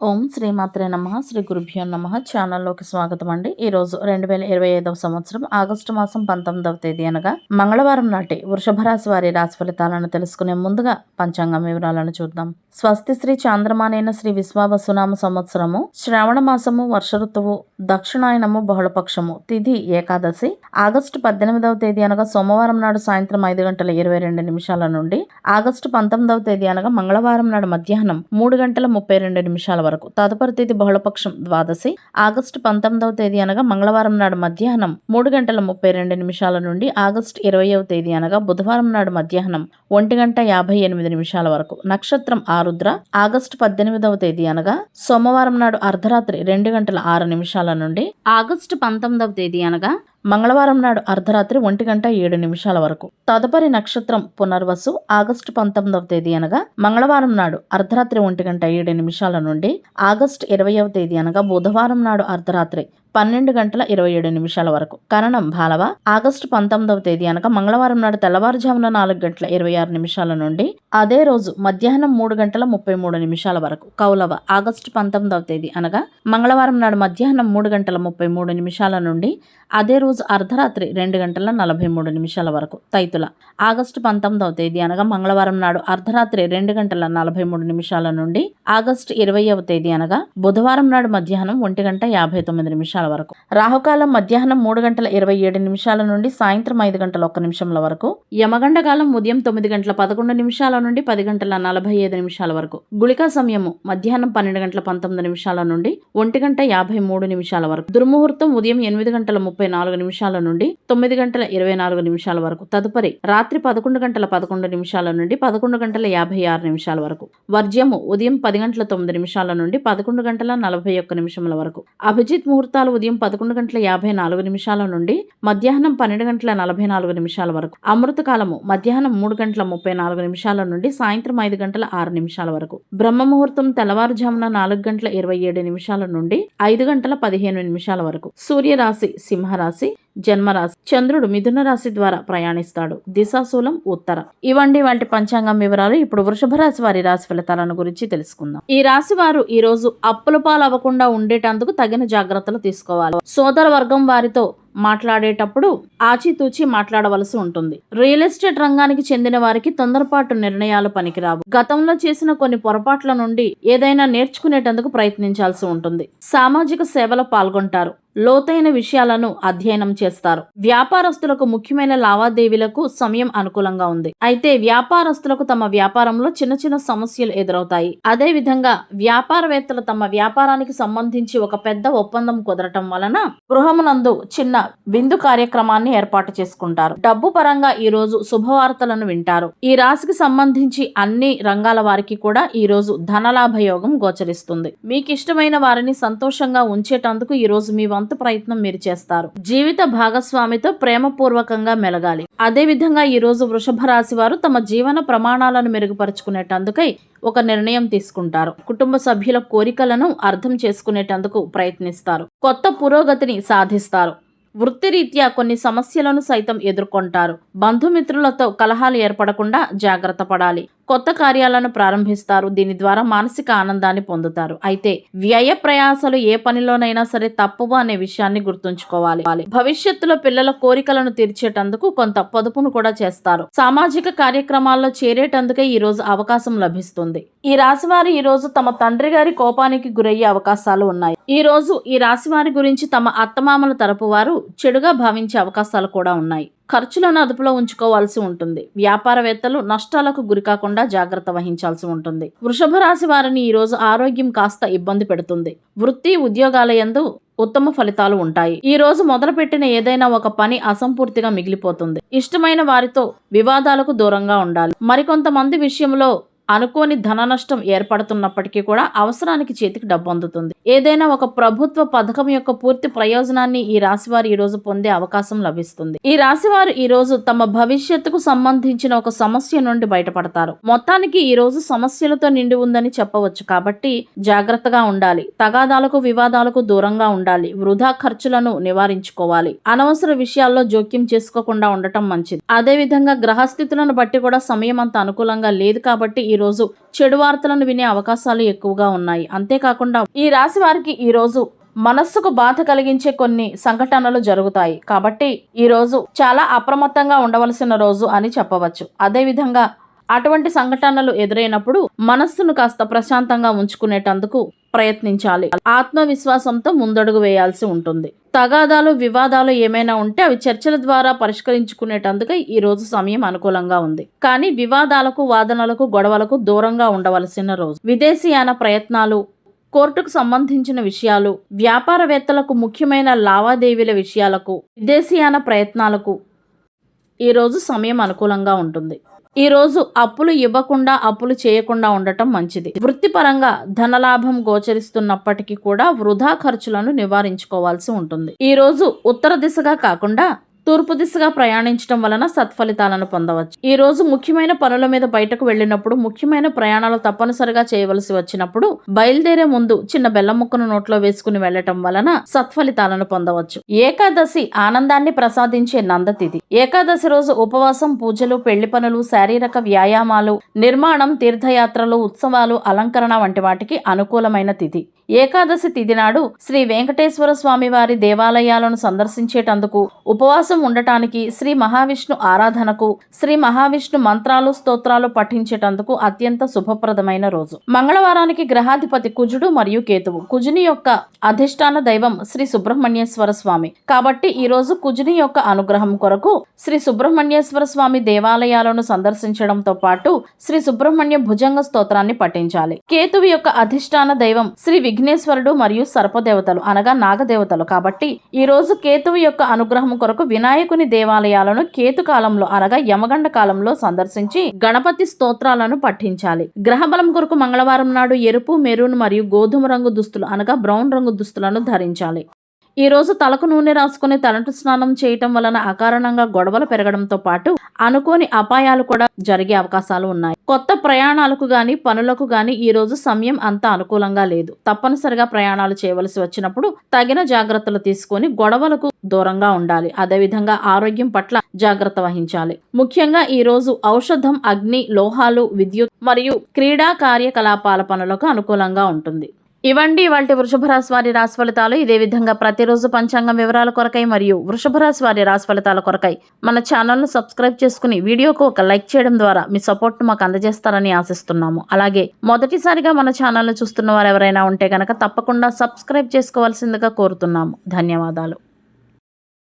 ఓం శ్రీమాత్రే నమ శ్రీ గురుభ్యో నమ. ఛానల్లోకి స్వాగతం అండి ఈ రోజు రెండు వేల ఇరవై ఐదవ సంవత్సరం ఆగస్టు మాసం పంతొమ్మిదవ తేదీ అనగా మంగళవారం నాటి వృషభ రాశి వారి రాశి ఫలితాలను తెలుసుకునే ముందుగా పంచాంగం వివరాలను చూద్దాం. స్వస్తి శ్రీ చాంద్రమానైన శ్రీ విశ్వావసునామ సంవత్సరము శ్రావణ మాసము వర్ష ఋతువు దక్షిణాయనము బహుళపక్షము తిథి ఏకాదశి ఆగస్టు పద్దెనిమిదవ తేదీ అనగా సోమవారం నాడు సాయంత్రం ఐదు గంటల ఇరవై రెండు నిమిషాల నుండి ఆగస్టు పంతొమ్మిదవ తేదీ అనగా మంగళవారం నాడు మధ్యాహ్నం మూడు గంటల ముప్పై రెండు నిమిషాల వరకు. తదుపరి తేదీ బహుళపక్షం ద్వాదశి. ఆగస్టు పంతొమ్మిదవ తేదీ అనగా మంగళవారం నాడు మధ్యాహ్నం మూడు గంటల ముప్పై రెండు నిమిషాల నుండి ఆగస్టు ఇరవైవ తేదీ అనగా బుధవారం నాడు మధ్యాహ్నం ఒంటి గంట యాభై ఎనిమిది నిమిషాల వరకు. నక్షత్రం ఆరుద్ర. ఆగస్టు పద్దెనిమిదవ తేదీ అనగా సోమవారం నాడు అర్ధరాత్రి రెండు గంటల ఆరు నిమిషాల నుండి ఆగస్టు పంతొమ్మిదవ తేదీ అనగా మంగళవారం నాడు అర్ధరాత్రి ఒంటి గంట ఏడు నిమిషాల వరకు. తదుపరి నక్షత్రం పునర్వసు ఆగస్టు పంతొమ్మిదవ తేదీ అనగా మంగళవారం నాడు అర్ధరాత్రి ఒంటి గంట ఏడు నిమిషాల నుండి ఆగస్టు ఇరవయవ తేదీ అనగా బుధవారం నాడు అర్ధరాత్రి పన్నెండు గంటల ఇరవై ఏడు నిమిషాల వరకు. కరణం బాలవ. ఆగస్టు పంతొమ్మిదవ తేదీ అనగా మంగళవారం నాడు తెల్లవారుజామున నాలుగు గంటల ఇరవై ఆరు నిమిషాల నుండి అదే రోజు మధ్యాహ్నం మూడు గంటల ముప్పై మూడు నిమిషాల వరకు. కౌలవ ఆగస్టు పంతొమ్మిదవ తేదీ అనగా మంగళవారం నాడు మధ్యాహ్నం మూడు గంటల ముప్పై మూడు నిమిషాల నుండి అదే రోజు అర్ధరాత్రి రెండు గంటల నలభై మూడు నిమిషాల వరకు. తైతుల ఆగస్టు పంతొమ్మిదవ తేదీ అనగా మంగళవారం నాడు అర్ధరాత్రి రెండు గంటల నలభై మూడు నిమిషాల నుండి ఆగస్టు ఇరవైవ తేదీ అనగా బుధవారం నాడు మధ్యాహ్నం ఒంటి గంట యాభై తొమ్మిది నిమిషాల వరకు. రాహుకాలం మధ్యాహ్నం మూడు గంటల ఇరవై ఏడు నిమిషాల నుండి సాయంత్రం ఐదు గంటల ఒక్క నిమిషంల వరకు. యమగండ కాలం ఉదయం తొమ్మిది గంటల పదకొండు నిమిషాల నుండి పది గంటల నలభై ఐదు నిమిషాల వరకు. గుళికా సమయము మధ్యాహ్నం పన్నెండు గంటల పంతొమ్మిది నిమిషాల నుండి ఒంటి గంట యాభై మూడు నిమిషాల వరకు. దుర్ముహూర్తం ఉదయం ఎనిమిది గంటల ముప్పై నాలుగు నిమిషాల నుండి తొమ్మిది గంటల ఇరవై నాలుగు నిమిషాల వరకు. తదుపరి రాత్రి పదకొండు గంటల పదకొండు నిమిషాల నుండి పదకొండు గంటల యాభై ఆరు నిమిషాల వరకు. వర్జ్యము ఉదయం పది గంటల తొమ్మిది నిమిషాల నుండి పదకొండు గంటల నలభై ఒక్క నిమిషముల వరకు. అభిజిత్ ముహూర్తాలు ఉదయం పదకొండు గంటల యాభై నాలుగు నిమిషాల నుండి మధ్యాహ్నం పన్నెండు గంటల నలభై నాలుగు నిమిషాల వరకు అమృత కాలము మధ్యాహ్నం మూడు గంటల ముప్పై నాలుగు నిమిషాల నుండి సాయంత్రం ఐదు గంటల ఆరు నిమిషాల వరకు బ్రహ్మ ముహూర్తం తెల్లవారుజామున నాలుగు గంటల ఇరవై ఏడు నిమిషాల నుండి ఐదు గంటల పదిహేను నిమిషాల వరకు. సూర్యరాశి సింహరాశి జన్మరాశి. చంద్రుడు మిథున రాశి ద్వారా ప్రయాణిస్తాడు. దిశాశూలం ఉత్తర. ఇవండి వాటి పంచాంగం వివరాలు ఇప్పుడు వృషభ రాశి వారి రాశి ఫలితాలను గురించి తెలుసుకుందాం. ఈ రాశి వారు ఈ రోజు అప్పుల పాలు అవ్వకుండా ఉండేటందుకు తగిన జాగ్రత్తలు తీసుకోవాలి. సోదర వర్గం వారితో మాట్లాడేటప్పుడు ఆచితూచి మాట్లాడవలసి ఉంటుంది. రియల్ ఎస్టేట్ రంగానికి చెందిన వారికి తొందరపాటు నిర్ణయాలు పనికిరావు. గతంలో చేసిన కొన్ని పొరపాట్ల నుండి ఏదైనా నేర్చుకునేటందుకు ప్రయత్నించాల్సి ఉంటుంది. సామాజిక సేవలో పాల్గొంటారు. లోతైన విషయాలను అధ్యయనం చేస్తారు. వ్యాపారస్తులకు ముఖ్యమైన లావాదేవీలకు సమయం అనుకూలంగా ఉంది. అయితే వ్యాపారస్తులకు తమ వ్యాపారంలో చిన్న చిన్న సమస్యలు ఎదురవుతాయి. అదే విధంగా వ్యాపారవేత్తలు తమ వ్యాపారానికి సంబంధించి ఒక పెద్ద ఒప్పందం కుదరటం వలన గృహమునందు చిన్న విందు కార్యక్రమాన్ని ఏర్పాటు చేసుకుంటారు. డబ్బు పరంగా ఈ రోజు శుభవార్తలను వింటారు. ఈ రాశికి సంబంధించి అన్ని రంగాల వారికి కూడా ఈ రోజు ధనలాభ యోగం గోచరిస్తుంది. మీకు ఇష్టమైన వారిని సంతోషంగా ఉంచేటందుకు ఈ రోజు మీ వంతు ప్రయత్నం మీరు చేస్తారు. జీవిత భాగస్వామితో ప్రేమపూర్వకంగా మెలగాలి. అదే విధంగా ఈ రోజు వృషభ రాశి వారు తమ జీవన ప్రమాణాలను మెరుగుపరుచుకునేటందుకై ఒక నిర్ణయం తీసుకుంటారు. కుటుంబ సభ్యుల కోరికలను అర్థం చేసుకునేటందుకు ప్రయత్నిస్తారు. కొత్త పురోగతిని సాధిస్తారు. వృత్తిరీత్యా కొన్ని సమస్యలను సైతం ఎదుర్కొంటారు. బంధుమిత్రులతో కలహాలు ఏర్పడకుండా జాగ్రత్త పడాలి. కొత్త కార్యాలను ప్రారంభిస్తారు. దీని ద్వారా మానసిక ఆనందాన్ని పొందుతారు. అయితే వ్యయ ప్రయాసాలు ఏ పనిలోనైనా సరే తప్పువ అనే విషయాన్ని గుర్తుంచుకోవాలి. భవిష్యత్తులో పిల్లల కోరికలను తీర్చేటందుకు కొంత పొదుపును కూడా చేస్తారు. సామాజిక కార్యక్రమాల్లో చేరేటందుకే ఈ రోజు అవకాశం లభిస్తుంది. ఈ రాశివారు ఈ రోజు తమ తండ్రి గారి కోపానికి గురయ్యే అవకాశాలు ఉన్నాయి. ఈ రోజు ఈ రాశివారి గురించి తమ అత్తమామల తరపు వారు చెడుగా భావించే అవకాశాలు కూడా ఉన్నాయి. ఖర్చులను అదుపులో ఉంచుకోవాల్సి ఉంటుంది. వ్యాపారవేత్తలు నష్టాలకు గురికాకుండా జాగ్రత్త వహించాల్సి ఉంటుంది. వృషభ రాశి వారిని ఈరోజు ఆరోగ్యం కాస్త ఇబ్బంది పెడుతుంది. వృత్తి ఉద్యోగాల యందు ఉత్తమ ఫలితాలు ఉంటాయి. ఈ రోజు మొదలుపెట్టిన ఏదైనా ఒక పని అసంపూర్తిగా మిగిలిపోతుంది. ఇష్టమైన వారితో వివాదాలకు దూరంగా ఉండాలి. మరికొంతమంది విషయంలో అనుకోని ధన నష్టం ఏర్పడుతున్నప్పటికీ కూడా అవసరానికి చేతికి డబ్బు అందుతుంది. ఏదైనా ఒక ప్రభుత్వ పథకం యొక్క పూర్తి ప్రయోజనాన్ని ఈ రాశివారు ఈ రోజు పొందే అవకాశం లభిస్తుంది. ఈ రాశివారు ఈ రోజు తమ భవిష్యత్తుకు సంబంధించిన ఒక సమస్య నుండి బయటపడతారు. మొత్తానికి ఈ రోజు సమస్యలతో నిండి ఉందని చెప్పవచ్చు కాబట్టి జాగ్రత్తగా ఉండాలి. తగాదాలకు వివాదాలకు దూరంగా ఉండాలి. వృధా ఖర్చులను నివారించుకోవాలి. అనవసర విషయాల్లో జోక్యం చేసుకోకుండా ఉండటం మంచిది. అదే విధంగా గ్రహస్థితులను బట్టి కూడా సమయం అంత అనుకూలంగా లేదు కాబట్టి ఈ రోజు చెడు వార్తలను వినే అవకాశాలు ఎక్కువగా ఉన్నాయి. అంతేకాకుండా ఈ రాశి వారికి ఈ రోజు మనస్సుకు బాధ కలిగించే కొన్ని సంఘటనలు జరుగుతాయి. కాబట్టి ఈ రోజు చాలా అప్రమత్తంగా ఉండవలసిన రోజు అని చెప్పవచ్చు. అదేవిధంగా అటువంటి సంఘటనలు ఎదురైనప్పుడు మనస్సును కాస్త ప్రశాంతంగా ఉంచుకునేటందుకు ప్రయత్నించాలి. ఆత్మవిశ్వాసంతో ముందడుగు వేయాల్సి ఉంటుంది. తగాదాలు వివాదాలు ఏమైనా ఉంటే అవి చర్చల ద్వారా పరిష్కరించుకునేటందుకు ఈ రోజు సమయం అనుకూలంగా ఉంది. కానీ వివాదాలకు వాదనలకు గొడవలకు దూరంగా ఉండవలసిన రోజు. విదేశీయాన ప్రయత్నాలు కోర్టుకు సంబంధించిన విషయాలు వ్యాపారవేత్తలకు ముఖ్యమైన లావాదేవీల విషయాలకు విదేశీయాన ప్రయత్నాలకు ఈరోజు సమయం అనుకూలంగా ఉంటుంది. ఈ రోజు అప్పులు ఇవ్వకుండా అప్పులు చేయకుండా ఉండటం మంచిది. వృత్తిపరంగా ధనలాభం గోచరిస్తున్నప్పటికీ కూడా వృధా ఖర్చులను నివారించుకోవాల్సి ఉంటుంది. ఈ రోజు ఉత్తర దిశగా కాకుండా తూర్పు దిశగా ప్రయాణించడం వలన సత్ఫలితాలను పొందవచ్చు. ఈ రోజు ముఖ్యమైన పనుల మీద బయటకు వెళ్ళినప్పుడు ముఖ్యమైన ప్రయాణాలు తప్పనిసరిగా చేయవలసి వచ్చినప్పుడు బయలుదేరే ముందు చిన్న బెల్లం ముక్కను నోట్లో వేసుకుని వెళ్ళటం వలన సత్ఫలితాలను పొందవచ్చు. ఏకాదశి ఆనందాన్ని ప్రసాదించే నందతిథి ఏకాదశి రోజు ఉపవాసం పూజలు పెళ్ళి పనులు శారీరక వ్యాయామాలు నిర్మాణం తీర్థయాత్రలు ఉత్సవాలు అలంకరణ వంటి వాటికి అనుకూలమైన తిథి ఏకాదశి తిథి నాడు శ్రీ వెంకటేశ్వర స్వామి వారి దేవాలయాలను సందర్శించేటందుకు ఉపవాసం ఉండటానికి శ్రీ మహావిష్ణు ఆరాధనకు శ్రీ మహావిష్ణు మంత్రాలు స్తోత్రాలు పఠించేటందుకు అత్యంత శుభప్రదమైన రోజు. మంగళవారానికి గ్రహాధిపతి కుజుడు మరియు కేతువు. కుజుని యొక్క అధిష్టాన దైవం శ్రీ సుబ్రహ్మణ్యేశ్వర స్వామి. కాబట్టి ఈ రోజు కుజుని యొక్క అనుగ్రహం కొరకు శ్రీ సుబ్రహ్మణ్యేశ్వర స్వామి దేవాలయాలను సందర్శించడంతో పాటు శ్రీ సుబ్రహ్మణ్య భుజంగ స్తోత్రాన్ని పఠించాలి. కేతువు యొక్క అధిష్టాన దైవం శ్రీ విఘ్నేశ్వరుడు మరియు సర్పదేవతలు అనగా నాగదేవతలు కాబట్టి ఈ రోజు కేతువు యొక్క అనుగ్రహం కొరకు వినాయకుని దేవాలయాలను కేతు కాలంలో అనగా యమగండ కాలంలో సందర్శించి గణపతి స్తోత్రాలను పఠించాలి. గ్రహబలం కొరకు మంగళవారం నాడు ఎరుపు మెరూన్ మరియు గోధుమ రంగు దుస్తులు అనగా బ్రౌన్ రంగు దుస్తులను ధరించాలి. ఈ రోజు తలకు నూనె రాసుకుని తలంటు స్నానం చేయటం వలన అకారణంగా గొడవలు పెరగడంతో పాటు అనుకోని అపాయాలు కూడా జరిగే అవకాశాలు ఉన్నాయి. కొత్త ప్రయాణాలకు గాని పనులకు గాని ఈ రోజు సమయం అంత అనుకూలంగా లేదు. తప్పనిసరిగా ప్రయాణాలు చేయవలసి వచ్చినప్పుడు తగిన జాగ్రత్తలు తీసుకొని గొడవలకు దూరంగా ఉండాలి. అదేవిధంగా ఆరోగ్యం పట్ల జాగ్రత్త వహించాలి. ముఖ్యంగా ఈ రోజు ఔషధం అగ్ని లోహాలు విద్యుత్ మరియు క్రీడా కార్యకలాపాల పనులకు అనుకూలంగా ఉంటుంది. ఇవండి ఇవాళ వృషభ రాశి వారి రాశి ఫలితాలు ఇదే విధంగా ప్రతిరోజు పంచాంగం వివరాల కొరకై మరియు వృషభ రాశి వారి రాశి ఫలితాల కొరకై మన ఛానల్ను సబ్స్క్రైబ్ చేసుకుని వీడియోకు ఒక లైక్ చేయడం ద్వారా మీ సపోర్ట్ను మాకు అందజేస్తారని ఆశిస్తున్నాము. అలాగే మొదటిసారిగా మన ఛానల్ను చూస్తున్న వారు ఎవరైనా ఉంటే కనుక తప్పకుండా సబ్స్క్రైబ్ చేసుకోవాల్సిందిగా కోరుతున్నాము. ధన్యవాదాలు.